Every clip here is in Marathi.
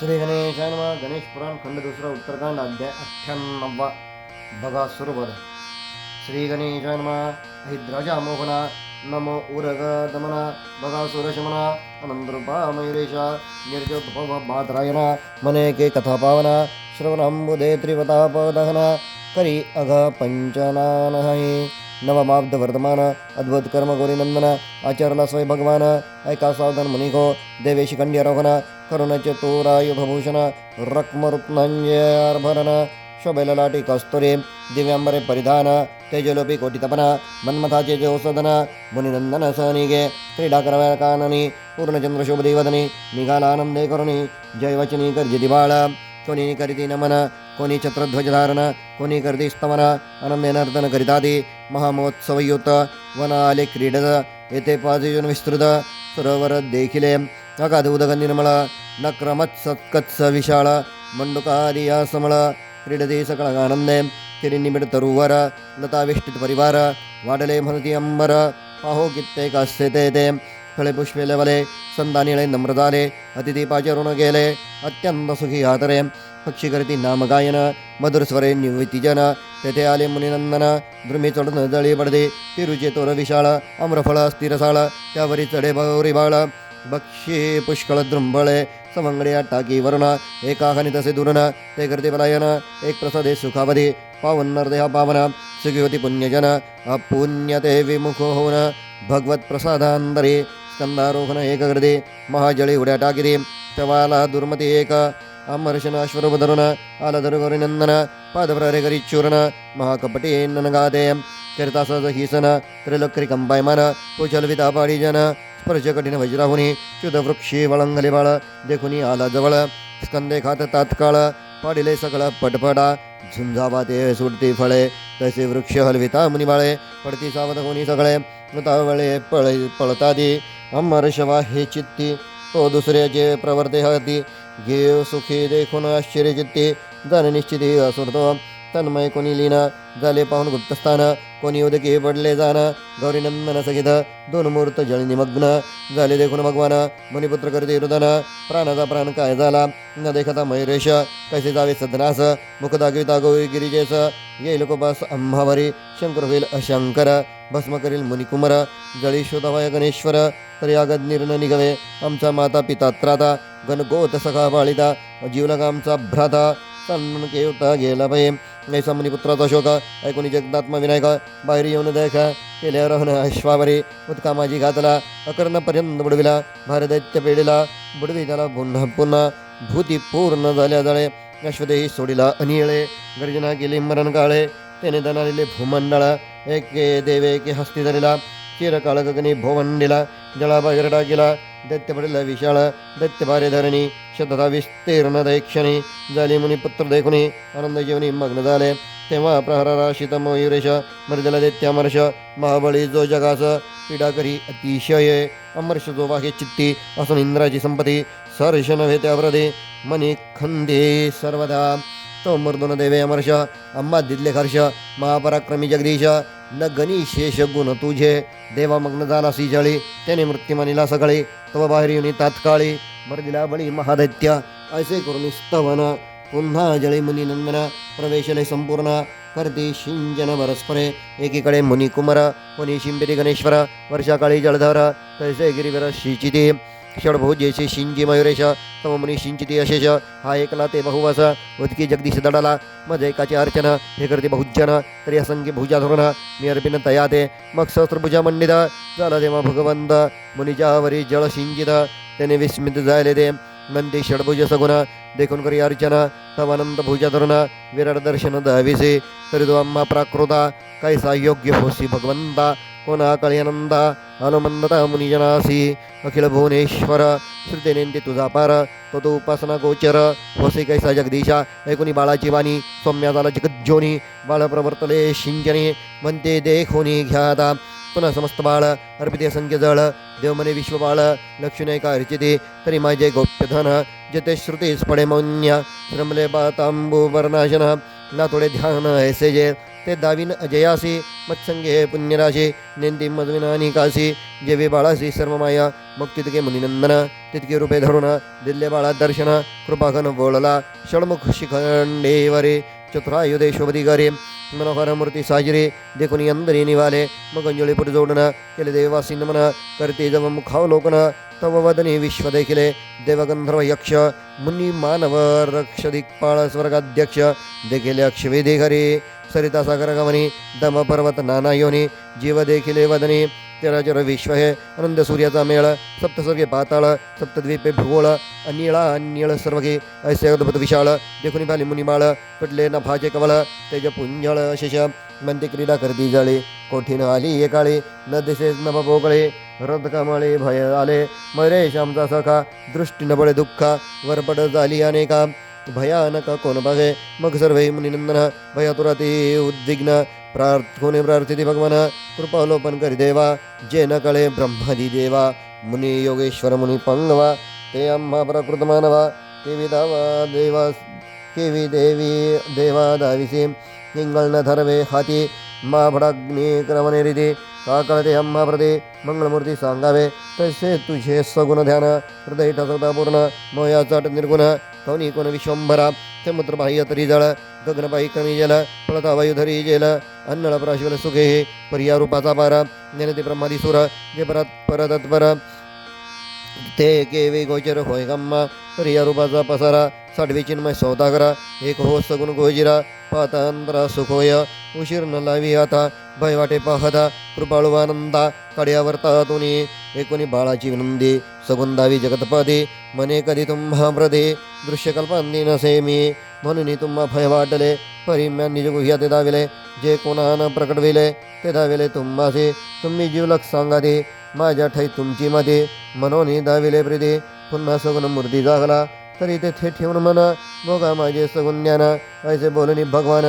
श्री गणेशाय नमः. गणेश पुराण खंड दुसरा उत्तरकांड अध्याय अठ्ठ्याण्णवा. बघा सुरबल श्री गणेशाय नमः. हिद्राजा मोहना. नमो उरग दमना. बघा सुरशमना. अनंतरूपा मयुरेशा. निर्जोद्भव बातरायणा मने के कथा पावना श्रवणांबुदे त्रिवतापदहना. करी अघ पंचनानहि. नवमाब्द वर्तमान अद्भुत कर्म गौरीनंदन आचरला स्वय भगवान. ऐका सावधान मुनिको देवेशी कंड्यारोहण. चतुरायुधभूषण रक्मरुत्नंजयार्भरण शोभेललाटी कस्तुरी दिव्यांबरे परिधान तेजलोपी कोटितपन मन्मथाचे जोसदन मुनिनंदन सहनिगे क्रीडा कराव्या काननी पूर्णचंद्र शोभदेवदनी करुणी जयवचनी गर्जिती बाळ कोणी करीती नमन कोणी छत्रध्वजधारण कोणी करती स्तमन आनंदे नर्तन करितादी महामहोत्सवयुत वन आले क्रीडत येथे पाचजन विस्तृत सरोवर देखिले अगाध उदक निर्मळ न क्रमत्सत्कत्स विशाळ मंडुकादिया समळ क्रीडते सकळगानंदे आनंदे तरुवर लताविष्टित परिवार वाडले म्हणती अंबर पाहो कित्ते असते ते ते फळे पुष्पे लेवले संदानिळे नम्रदाले अतिदीपाचे ऋण गेले अत्यंत सुखी आतरे पक्षी करती नाम गायन निवृत्तीजन तेथे आले मुनिनंदन द्रुमी चढून जळी पडदे तिरुचे तोर विशाळ आम्रफळ स्थिरसाळ त्यावरी चढे बौरी बाळ बक्षे पुष्कळ द्रुंबळे टाकी वरुण एका खानी तसे दुरण ते करते पलायन एक प्रसादे सुखावधी पावन नरदेहा पावन सुखी पुण्यजन अपुण्य विमुखो होऊन भगवत स्कंदारोहण एक गर्दी महाजळी उड्या टाकिरी तवाला दुर्मती एक अमर्शन अश्वरूपधरुण आलधर गौरीनंदन पादप्रहरे करी महाकपटी ननगाते करता हिसन त्रिलोकरी कंपायमान कुचलविता पाडीजन स्पर्श कठीण वज्राहुनी च्युत वृक्षी वळंगली बाळ देखुनी आला जवळ स्कंदे खात तात्काळ पाडिले सगळं पटपडा झुंजावा ते सुटती फळे तसे वृक्ष हलविता मुनिबाळे पडती सावध होणी सगळे मृतावळे पळ पळता पळतादी अमरशवा हे चित्ती तो दुसऱ्याचे प्रवर्ते हती घेव सुखी देखून आश्चर्य चित्ती जन निश्चिती असुरतो तन्मय कोणी लीना झाले पाहून गुप्तस्थान. कोणी उदके पडले जाण गौरीनंदन सगित. दोन मूर्त जळ निमग्न झाले देखून भगवान. मुनिपुत्र करते रुदन प्राणाचा प्राण काय झाला? न देखता मयुरेश कसे जावे सदनास? मुख दाखविता गिरिजेस. येईल कोपास अंभावरी शंकर होईल अशंकर. भस्म करील मुनिकुमर जळी शोधावय गणेश्वर. तरी आगद निर्ण निगवे आमचा माता पिता त्राता. गणगोत सखा बाळिता जीवलग आमचा भ्राता. सन्मन केवता गेला पाहिजे ऐसा मुनिपुत्राचा शोक ऐकून जगदात्मा विनायक बाहेर येऊन देख केल्या रहन अश्वावरी माझी घातला अकर्णपर्यंत बुडविला भारदैत्य पेढीला बुडवी त्याला पुन्हा पुन्हा भूती पूर्ण झाल्या जाळे अश्वदेही सोडिला अनिळे गर्जना केली मरण काळे त्याने दणालेले भूमंडळ एके देवे एके हस्ती धरिला चिरकाळ गगनी भोवंडिला जळाबाहेर टाकिला दैत्यपटल विशाळ दैत्य शतता विस्तीर्ण दैक्षणी झाली मुनी पुत्र देखुनी आनंद जीवनी मग्न झाले तेव्हा प्रहराशित मयुरेश मर्दला दैत्यामर्ष महाबळी जो जगास पीडा करी अतिशय अमर्ष जो वाघे चित्ती असून इंद्राची संपत्ती सर्ष नव्हे त्याव्रदे मनी खंदे सर्वदा तो देवेमर्ष अम्मा अमर्ष दिदले हर्ष महापराक्रमी जगदीश न गणी शेष गुण तुझे देवा मग्न झाला सी जळी त्याने मृत्यू मानिला सगळे तव बाहेर येऊन तात्काळी मर्दिला बळी महादैत्य ऐसे करून स्तवन पुन्हा जळी मुनी नंदन प्रवेशले संपूर्ण करते शिंजन परस्परे एकीकडे मुनी कुमार कोणी शिंबिरी गणेश्वर वर्षाकाळी जलधर तैसे गिरिवर शिचिती षडभोजेशी शिंजी मयुरेश तममुनी शिंचिती अशेष हा एकला ते बहुवास उदकी जगदीश दडाला मज एकाचे अर्चन हे करते बहुजन तरी असंख्य भुजा धोरण मी अर्पिन तयाते मग सहस्त्रभुजा मंडित झाला तेव्हा भगवंत मुनिजावरी जळ शिंजित त्याने विस्मित झाले ते नंदी षडभुज सगुण देखून करी अर्चना तव अनंत भुजा धरून विराट दर्शन दहाविसे तरी तो अम्मा प्राकृता कैसा योग्य होसी भगवंता कोणा कळ्यानंदा अनुमंदता मुनिजनासी। अखिल भुवनेश्वर श्रुतेनेंती तुझा पार तो तो उपासना गोचर होसे कैसा जगदीशा ऐकुनी बाळाची वाणी सौम्या झाला जगज्जोनी बाळ प्रवर्तले शिंजने म्हणते देखोनी घ्यादा पुन्हा समस्त बाळ अर्पिते संख्य जळ देवमने विश्वबाळ लक्ष्मी का अर्चिते तरी माझे गोप्यधन जते श्रुतीस स्फडे मौन्य श्रमले बातांबू वर्णाशन ना थोडे ध्यान ऐसे जे। ते दाविन अजयासी मत्संगे पुण्यराशी नेंदी मजविना निकासी जेवे बाळासी सर्व माया मग तितके मुनिनंदन तितके रूपे धरुण दिल्ले बाळा दर्शन कृपाघन बोलला षण्मुख शिखंडेवरे चतुरायुधे शोभदिगारे मनोहर मूर्ती साजरी देखून अंदरी निवाले मग अंजळी पुढे केले देवासी नमन करते जव मुखावलोकन तववदने विश्व देखिले देवगंधर्व यक्ष मुनी मानव रक्ष दिक्पाळ स्वर्गाध्यक्ष देखिले अक्षवेदी घरी सरिता सागर गमनी दम पर्वत नाना योनी जीव देखिले वदनी तेराचर विश्व हे अनंद सूर्याचा मेळ सप्तस्वर्गे पाताळ सप्तद्वीपे भूगोळ अनिळा अनिळ सर्वगे ऐसे अद्भुत विशाळ देखुनी पाली मुनिमाळ पटले नफाचे कवळ तेज पुंजळ शिष म्हणते क्रीडा करती जळे कोठीन आली एकाळी न दिसेच न भोगळे रथकमाळे भय आले. मरेश आमचा सखा दृष्टीनं बळे दुःखा वरपट झाली अनेका. भयानक कोण बघे? मग सर्वे मुनिनंदन भयातुराती उद्विग्न. प्रार्थोने प्रार्थिती भगवान? कृपालोपन करी देवा. जे न कळे ब्रह्मादी देवा. मुनी योगेश्वर मुनी पंगवा. ते अम्मा प्रकृत मानवा. केवी दावा देवा केवी देवी देवा दाविसी. हिंगळ न धरवे हाती. मा भडाग्नी क्रमणे का कळते अम्मा प्रदे मंगळमूर्ती सांगावे तसे तुझे सगुण ध्यान हृदय ठसवता पूर्ण मोया चाट निर्गुण कवनी कोण विश्वंभरा समुद्र बाह्य तरी जळ गगनबाई कमी जल फळता वायू धरी जेल अन्नळ प्राशिवल सुखे पर्या रूपाचा पार ज्ञानते ब्रह्मादी सुर जे परत परतत्पर ते केवे गोचर होय गम्मा पर्या रूपाचा पसारा साडवी चिन्मय सौदागरा एक हो सगुण गोजिरा पातांतरा सुखोय उशीर न लावी आता भय वाटे पाहता कृपाळू आनंदा कड्यावरता तुनी एकोणी बाळाची विनंदी सगुंदावी जगतपदी मने कधी तुम्हा प्रदे दृश्यकल्पांनी नसे मी म्हणून तुम्हा भय वाटले परिम्यांनी निज गुह्या ते दाविले जे कोणानं प्रकटविले ते दाविले तुम्हासे तुम्ही जीवलक सांगा दे माझ्या ठाई तुमची मध्ये मनोनी दाविले प्रिदे पुन्हा सगुण मूर्ती जागला तरी तेथे ठेवून मन बघा माझे सगुण ऐसे बोलणी भगवान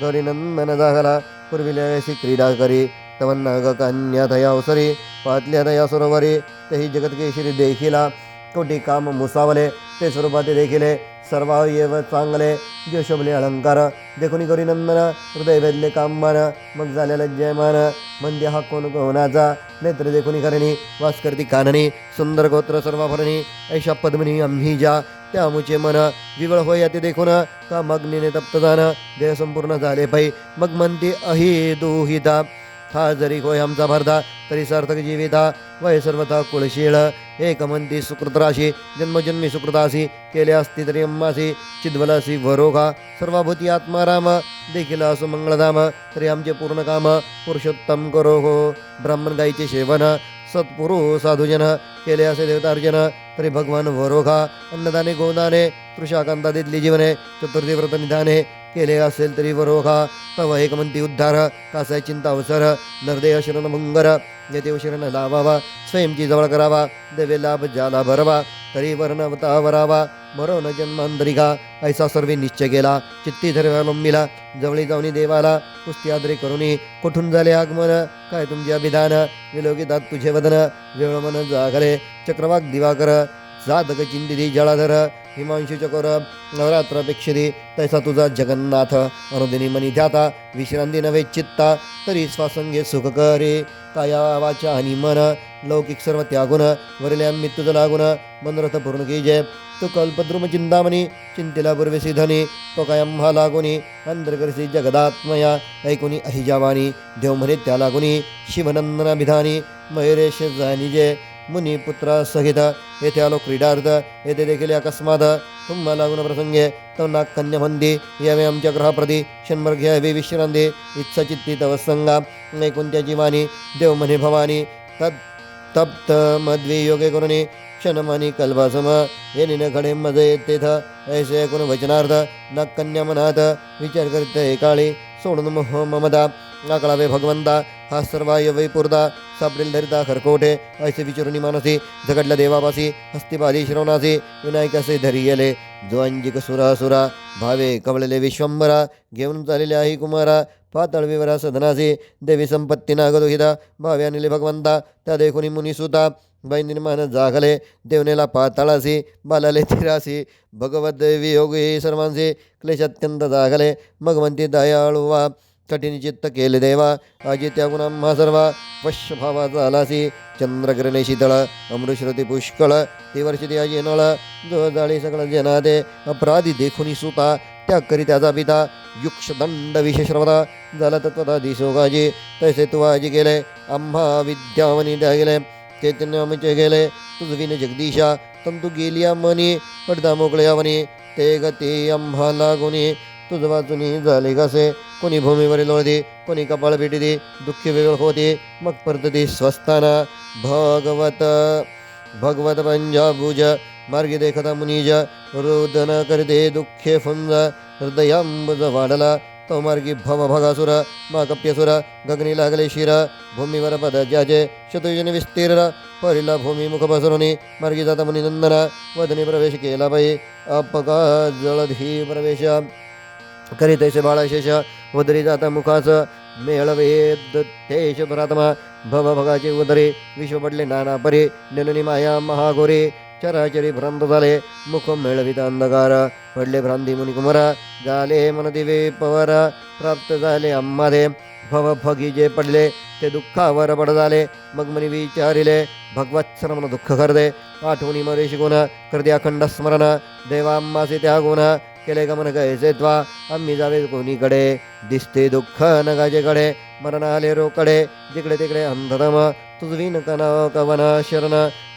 गौरी नंदन जागला पूर्विले ऐसी क्रीडा करी तवन्ना ग कन्या दया अवसरी पातल्या दया सरोवरी तेही जगतकेशरी देखिला कोटी काम मुसावले ते स्वरूपाते देखिले सर्वावयव चांगले जे शोभले अलंकार देखुनी गौरी नंदन हृदय वेदले काममान मग झालेला जयमान मंद्य हा कोण कोणाचा नेत्र देखून करणी वास करती काननी सुंदर गोत्र सर्वाभरणी ऐशा पद्मिनी आम्ही जा त्यामुचे मन विवळ होय ते देखून का मग्नीने तप्त जाणं? देह संपूर्ण झाले पायी मग म्हणते अहि दुहिता हा जरी होय आमचा भरदा तरी सार्थक जीविता. वय सर्वथा कुळशीळ. एक म्हणती सुकृतराशी. जन्मजन्मी सुकृतासी केले असती तरी अम्मासी चिद्वलासी वरोगा सर्वाभूती आत्माराम. देखील असो मंगळधाम तरी आमचे पूर्ण काम पुरुषोत्तम करो हो. ब्राह्मण गायीचे सेवन. सत्पुरुष साधुजन केले असे देवतार्जन तरी भगवान वरोखा अन्नदाने गोदाने तृषाकांता दितली जीवने चतुर्थी व्रत निधाने केले असेल तरी वरोघा तव एक म्हणती उद्धार. कासाय चिंता अवसर. नरदेह शरण मंगर येते शरण लावावा स्वयंची जवळ करावा. देवे लाभ जाला भरवा. तरी वर्णवता वरावा मरण जन्मांतरिका. ऐसा सर्वे निश्चय केला. चित्ती धर्मावलंबीला जवळी जाऊनी देवाला. कुस्ती आदरी करुणी कुठून झाले आगमन? काय तुमचे अभिधान? विलोकितात तुझे वदन. वेळ मन जागरे चक्रवाक दिवाकर. जातक चिंतिती जळाधर. हिमांशी चकोर नवरात्रापेक्षिती तैसा तुझा जगन्नाथ. अनुदिनी मनी ध्याता विश्रांती नवे चित्ता तरी स्वासंगे सुख करे. काया वाचा आणि मन लौकिक सर्व त्यागुण वरल्या तुझं लागून मनरथ पूर्ण की जय. तू कल्पद्रुम चिंतामणी चिंतेला पूर्वेसी धनी तो काय आम्हा लागुनी अंधरकरसी जगदात्मया ऐकुनी अहिजावानी देव म्हणे त्या लागुनी शिवनंदनाभिधानी मयुरेश जानी जय. मुनिपुत्र सहित येथे आलो क्रीडार्थ. येथे देखील अकस्मात तुम्हा लागून प्रसंगे तो नाग यावे आमच्या ग्रहाप्रती शंभर घ्यावे विश्रांती. इच्छा चित्ती तव संगा कोणत्या जीवानी देव म्हणे भवानी. तत् तप्त मद्वी योगे करुणी क्षणमानी कल्पासम. हे निन घडे मज तेथ ऐसे ऐकून वचनार्थ. न कन्या मनात विचार करीत एकाळी सोडून मोह ममदा आकळावे भगवंता हा सर्वाय वैपुरदा सापडेल धरिता खरकोटे ऐसे विचारुनी मानसी झगडल्या देवापासी हस्तिपादी श्रवणासी विनायकासे धरी गेले जो अंजिक सुरा सुरा भावे कवळले विश्वंभरा घेऊन चाललेले आई कुमारा पातळ विवरा सदनासी देवी संपत्ती नागदोहिता भावे आणले भगवंता त्या देखुनी मुनिसुता बाई निर्माण जागले देवनेला पाताळासी बालाले तिरासी भगवत वियोगी सर्वांचे क्लेश अत्यंत जागले भगवंती दयाळू वा कठीण चित्त केले देवा अजित्या गुणाम्हा सर्व वश्य भावा झालासी चंद्रकिरणे शीतळ अमृश्रुती पुष्कळ ते वर्षी अजी नळ जो जाळी सकळ जनादे अपराधी देखुनी सुता त्या करी त्याचा पिता युक्षदंड विशेषवता झाला तत्वता दिसोगाजी तैसे तू आजी गेले आम्हा विद्यावनी द्या गेले चैतन्यामचे गेले तुझविन जगदीशा तंतु गेलिया मनी पडदा मोकळ्या वनी ते गती आम्हा लागुनी तुझ वाचुनी झाले कसे कोणी भूमीवरील लोळते कोणी कपाळ भेटी दुःखी वेगळ होते. मग परतते स्वस्ताना भगवत भगवत पंजाबुज मार्गी देखता मुनिज रोदन करते दुःखे फुंज हृदयांबुज वाढला. तो मार्गी भव भगासुर मा कप्यसुर गगनी लागले शिर. भूमीवर पद ज्याचे शतुजन विस्तीर्ण. परिला भूमी मुख पसरुनी मार्गी जाता मुनी नंदना. वदनी प्रवेश केला बाई अपका जळधी प्रवेश. करीत ऐसे बाळाशेष उदरी जाता मुखास मेळवेद तेश परात्मा भव भगाचे उदरे विश्व पडले नाना परे निलनी माया महागोरे चराचरी भ्रांत झाले मुख मेळवित अंधकार पडले भ्रांती मुनिकुमारा झाले मन दिवे पवर प्राप्त झाले अम्मादे भव भगी जे पडले ते दुःखावर पड झाले मग मनी विचारिले भगवत श्रमण दुःख करदे आठवणी मरे शिकून करदे अखंड स्मरण देवाम्मासे त्या गुण केले गमन कैसे त्वा? आम्ही जावे कोणीकडे? दिसते दुःख नगाजेकडे मरण आले रोकडे. जिकडे तिकडे अंधतम तुझवीन कना कवन शरण.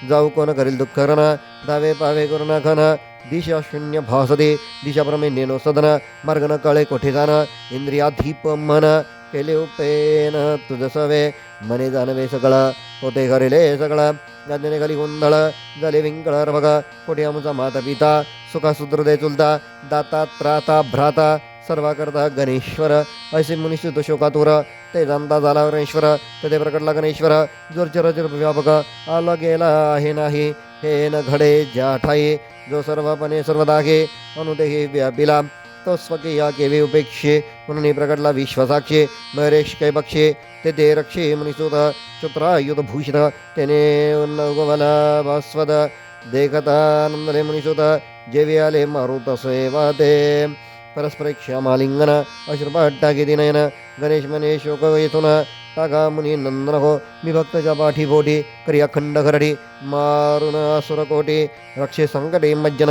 जाऊ कोण करील दुःख रण? दावे पावे करुणा खन. दिशा शून्य भासदे दिशा प्रमे नेनो सदन. मार्ग न कळे कोठे जाण? इंद्रियाधीप मन. केले उपेन तुझ सवे. मने जाणवे सगळं होते करेले सगळं गाजने खाली गोंधळ झाले विंकळ बघा कोठे आमचा माता पिता सुखा सुदृदय चुलता दाता त्राता भ्राता सर्वा करता गणेश्वर असे मुनिस्तुत शोकातुर ते जाणता झाला गणेश्वर ते प्रकटला गणेश्वर जोर चरचर व्यापक आला गेला आहे नाही हे न घडे ज्या ठाई जो सर्वपणे सर्वदागे अनुदेही व्यापिला तो स्वकीया केवी उपेक्षे म्हणून प्रकटला विश्वसाक्षी महेश कै बक्षे ते ते रक्षे मुनिसुत चुत्रायुध भूषित त्याने उन्नगोवला भास्वद देखता नंदले मुनिसुत जेवी आले मारुत सेवाते परस्पर क्षमालिंगन अश्रुपाट्टाकी दिनयन गणेश मने शोक येथून टाका मुनी नंदन हो मी भक्तच्या पाठी करी अखंड खरडी मारुन असुर रक्षे संकटे मज्जन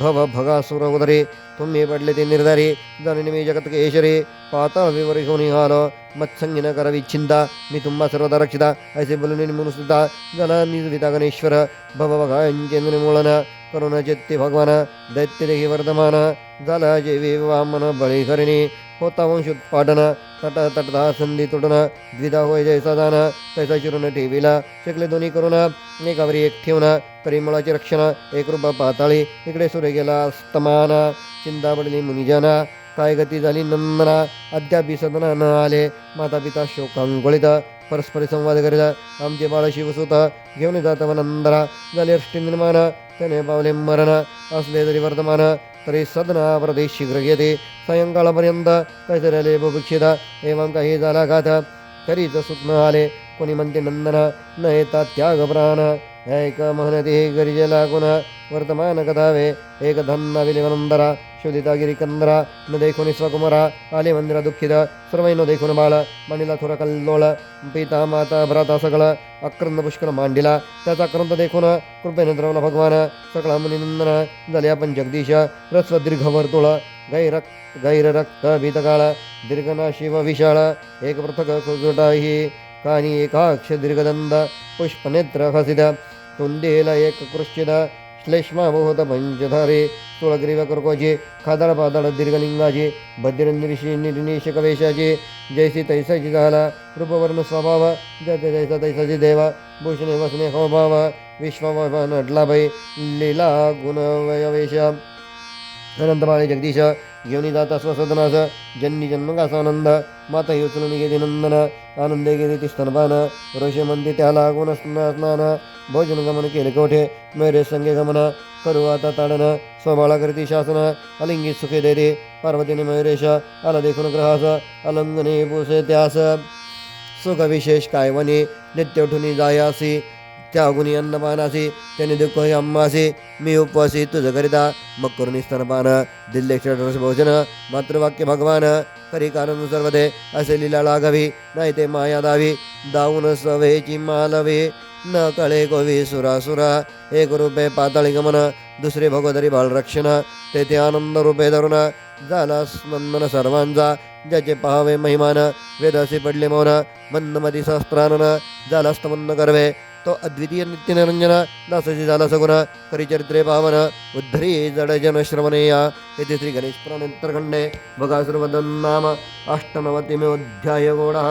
भव भगासुर उदरे तुम्ही पडले ते निर्धारी जाणून मी जगत केशरी पाताळ विवरी होऊन आलो मत्संगी न करावी मी तुम्हा सर्वदा रक्षिता ऐसे बोलून मनुसुद्धा जला निर्विता गणेश्वर भव भगांचे निर्मूलन करुण चेत्ते भगवान दैत्यदेही वर्धमान झाला जे वामन बळी करिणी होता वंशोत्पादन तट तटदा संधी तुटन द्विधा होय जैसा दान तैसा चिरून ठेविला शकले दोन्ही करून एकावरी एक ठेवून परिमळाचे रक्षण एक रूपा पाताळी इकडे सूर्य गेला स्तमान चिंता पडली मुनिजना काय गती झाली नंदना अद्याप सदना न आले. माता पिता शोकांकुळीत परस्पर संवाद करीत आमचे बाळ शिवसुत घेऊन जात नंदना झाले अष्टी निर्माण. त्याने पावले मरण असले तरी वर्तमान तरी सदना प्रदेश शीघ्र घेते सायंकाळपर्यंत काहीतरी राहिले एवं काही झाला घात तरीच सुत न आले. कोणी म्हणते नंदना न येता त्याग प्राण. ऐक महनते गरिजे लागून वर्तमान कथावे एक धन्ना विलिवनंदरा शोधिता गिरिकंदरा न देखून स्वकुमारा आले मंदिरा दुःखित सर्वैनो देखून बाळ मांडीला थोडा कल्लोळ पिता माता भ्राता सगळं अक्रंद पुष्कळ मांडिला त्याचा क्रंद देखून कृपेने द्रवला भगवान सकळा मुनिनंदन झाले आपण जगदीश रस्व दीर्घ वर्तुळ गैर गैर रक्त भीतकाळ दीर्घना शिव विशाळ एक पृथक खुजुटाही कानी एकाक्ष दीर्घदंड पुष्पनेत्र हसित तुंडेला पंचधारे तुळग्रीव कर्कोचे खादळ पादळ निर्निश जैसी तैसाची झाला रूपवर्ण स्वभाव जैसे जैसा तैसाची देवा भूषणे वसने होभाव विश्वभाव नटला लीला गुण अनंत बाळे जगदीश। योनिदाता स्वसदनास जन्नी जन्मगास आनंद माता ही गेली नंदन आनंदे गेली ती स्तनपान। ऋषी म्हणते त्याला गुण भोजनगमन भोजन केले कोठे? मैरे संगे गमन करू आता ताडन. स्वबाळा शासन अलिंगी सुखे देते. पार्वतीने मयुरेश आला देखून ग्रहास अलंगने पुसे त्यास. सुखविशेष काय वने नित्य उठुनी जायासी त्यागुणी अन्नपानासी त्याने दुःख हे अम्मासी. मी उपवासी तुझं करिता मग करुणी स्तनपान दिल्ले रस भोजन मातृवाक्य भगवान. खरी कारण सर्वदे असे लीला लागावी नाही ते माया दावी. दाऊन सवेची मालवे. न कळे कोवी सुरासुरा एक रुपये पाताळी गमन दुसरे भगोदरी बालरक्षण तेथे आनंद रूपे धरुण झाला स्मंदन सर्वांचा ज्याचे पहावे महिमान वेदासी पडले मौन मंदमती सहस्त्रानन झाला स्तमन्न करवे तो अद्वितीय नित्यनिरंजन दासजी झाला सगुण परिचरित्रे पावन उद्धरी जड जन श्रवणेया इति श्री गणेश पुराण बघा सर्वदन नाम अष्टनवतिमे अध्याय गोडा